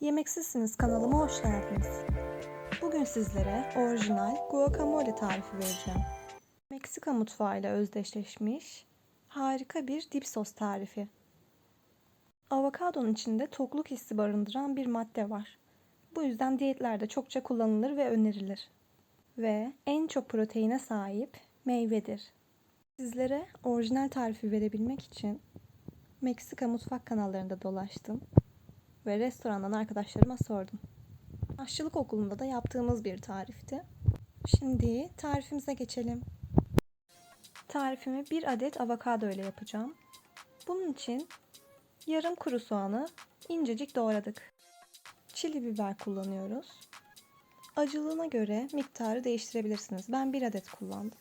Yemeksizsiniz kanalıma hoş geldiniz. Bugün sizlere orijinal guacamole tarifi vereceğim. Meksika mutfağıyla özdeşleşmiş harika bir dip sos tarifi. Avokadonun içinde tokluk hissi barındıran bir madde var. Bu yüzden diyetlerde çokça kullanılır ve önerilir. Ve en çok proteine sahip meyvedir. Sizlere orijinal tarifi verebilmek için Meksika mutfak kanallarında dolaştım ve restorandan arkadaşlarıma sordum. Aşçılık okulunda da yaptığımız bir tarifti. Şimdi tarifimize geçelim. Tarifimi bir adet avokado ile yapacağım. Bunun için yarım kuru soğanı incecik doğradık. Çili biber kullanıyoruz. Acılığına göre miktarı değiştirebilirsiniz. Ben bir adet kullandım.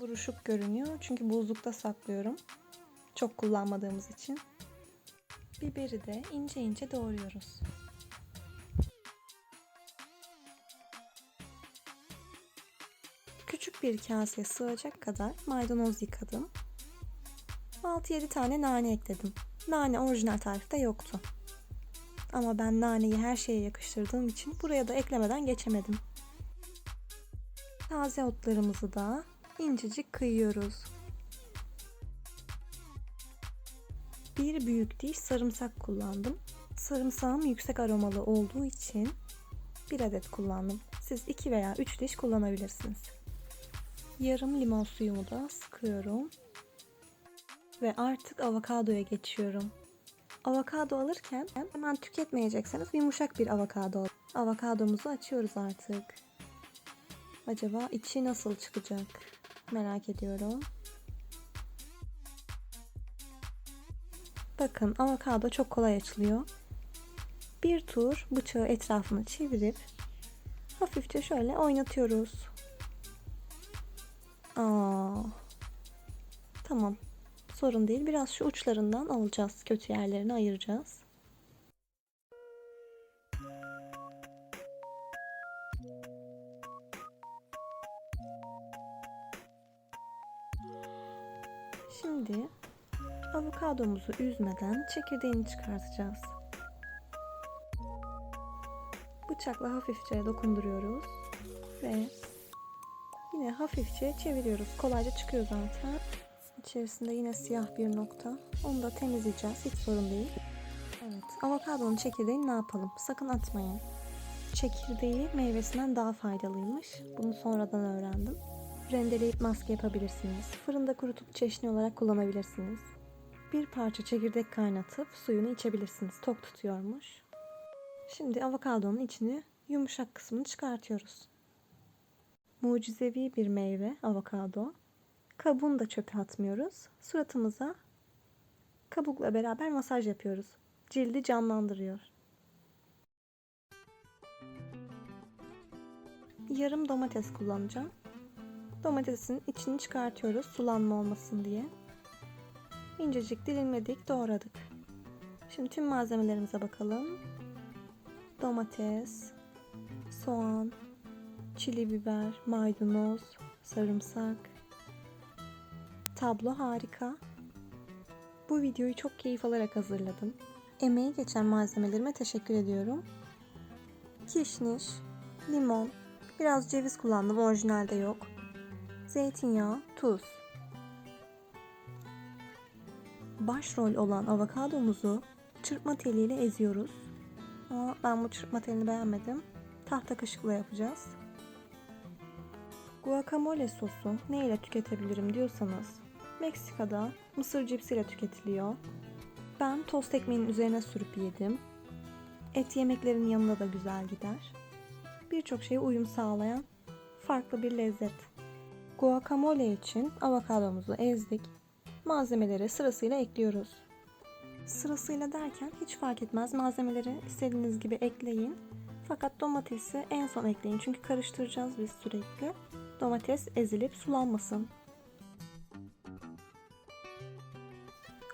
Buruşuk görünüyor çünkü buzlukta saklıyorum. Çok kullanmadığımız için. Biberi de ince ince doğruyoruz. Küçük bir kaseye sığacak kadar maydanoz yıkadım. 6-7 tane nane ekledim. Nane orijinal tarifte yoktu. Ama ben naneyi her şeye yakıştırdığım için buraya da eklemeden geçemedim. Taze otlarımızı da incecik kıyıyoruz. Bir büyük diş sarımsak kullandım. Sarımsağım yüksek aromalı olduğu için bir adet kullandım. Siz 2 veya 3 diş kullanabilirsiniz. Yarım limon suyumu da sıkıyorum. Ve artık avokadoya geçiyorum. Avokado alırken hemen tüketmeyecekseniz yumuşak bir avokado. Avokadomuzu açıyoruz artık. Acaba içi nasıl çıkacak? Merak ediyorum. Bakın avokado çok kolay açılıyor. Bir tur bıçağı etrafını çevirip hafifçe şöyle oynatıyoruz. Aa, tamam. Sorun değil. Biraz şu uçlarından alacağız. Kötü yerlerini ayıracağız. Şimdi avokadomuzu üzmeden çekirdeğini çıkartacağız. Bıçakla hafifçe dokunduruyoruz ve yine hafifçe çeviriyoruz. Kolayca çıkıyor zaten. İçerisinde yine siyah bir nokta. Onu da temizleyeceğiz. Hiç sorun değil. Evet. Avokadonun çekirdeğini ne yapalım? Sakın atmayın. Çekirdeği meyvesinden daha faydalıymış. Bunu sonradan öğrendim. Rendeleyip maske yapabilirsiniz. Fırında kurutup çeşni olarak kullanabilirsiniz. Bir parça çekirdek kaynatıp suyunu içebilirsiniz. Tok tutuyormuş. Şimdi avokadonun içini yumuşak kısmını çıkartıyoruz. Mucizevi bir meyve avokado. Kabuğunu da çöpe atmıyoruz. Suratımıza kabukla beraber masaj yapıyoruz. Cildi canlandırıyor. Yarım domates kullanacağım. Domatesin içini çıkartıyoruz sulanma olmasın diye. İncecik dilimledik, doğradık. Şimdi tüm malzemelerimize bakalım. Domates, soğan, çili biber, maydanoz, sarımsak. Tablo harika. Bu videoyu çok keyif alarak hazırladım. Emeği geçen malzemelerime teşekkür ediyorum. Kişniş, limon, biraz ceviz kullandım orijinalde yok. Zeytinyağı, tuz. Başrol olan avokadomuzu çırpma teliyle eziyoruz. Ama ben bu çırpma telini beğenmedim. Tahta kaşıkla yapacağız. Guacamole sosu ne ile tüketebilirim diyorsanız Meksika'da mısır cipsiyle tüketiliyor. Ben tost ekmeğinin üzerine sürüp yedim. Et yemeklerin yanında da güzel gider. Birçok şeye uyum sağlayan farklı bir lezzet. Guacamole için avokadomuzu ezdik. Malzemeleri sırasıyla ekliyoruz. Sırasıyla derken hiç fark etmez. Malzemeleri istediğiniz gibi ekleyin. Fakat domatesi en son ekleyin. Çünkü karıştıracağız biz sürekli. Domates ezilip sulanmasın.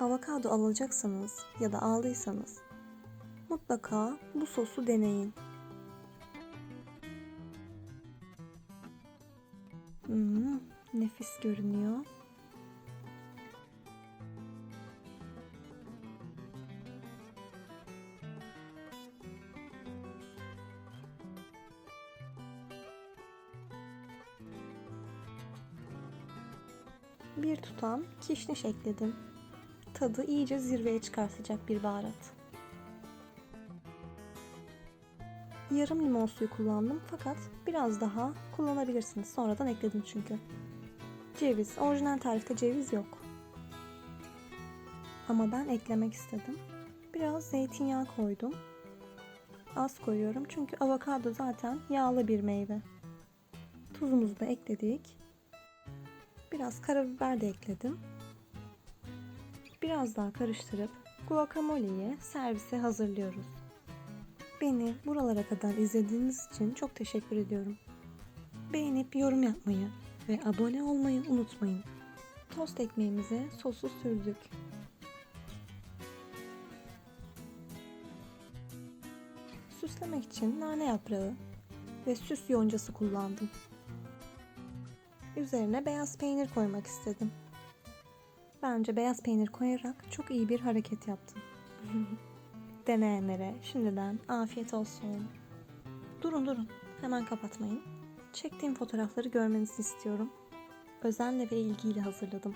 Avokado alacaksanız ya da aldıysanız mutlaka bu sosu deneyin. Hmm, nefis görünüyor. Bir tutam kişniş ekledim. Tadı iyice zirveye çıkartacak bir baharat. Yarım limon suyu kullandım fakat biraz daha kullanabilirsiniz. Sonradan ekledim çünkü. Ceviz. Orijinal tarifte ceviz yok. Ama ben eklemek istedim. Biraz zeytinyağı koydum. Az koyuyorum çünkü avokado zaten yağlı bir meyve. Tuzumuzu da ekledik. Biraz karabiber de ekledim. Biraz daha karıştırıp guacamole'yi servise hazırlıyoruz. Beni buralara kadar izlediğiniz için çok teşekkür ediyorum. Beğenip yorum yapmayı ve abone olmayı unutmayın. Tost ekmeğimize sosu sürdük. Süslemek için nane yaprağı ve süs yoncası kullandım. Üzerine beyaz peynir koymak istedim. Bence beyaz peynir koyarak çok iyi bir hareket yaptım. Deneyenlere şimdiden afiyet olsun. Durun durun, hemen kapatmayın. Çektiğim fotoğrafları görmenizi istiyorum. Özenle ve ilgiyle hazırladım.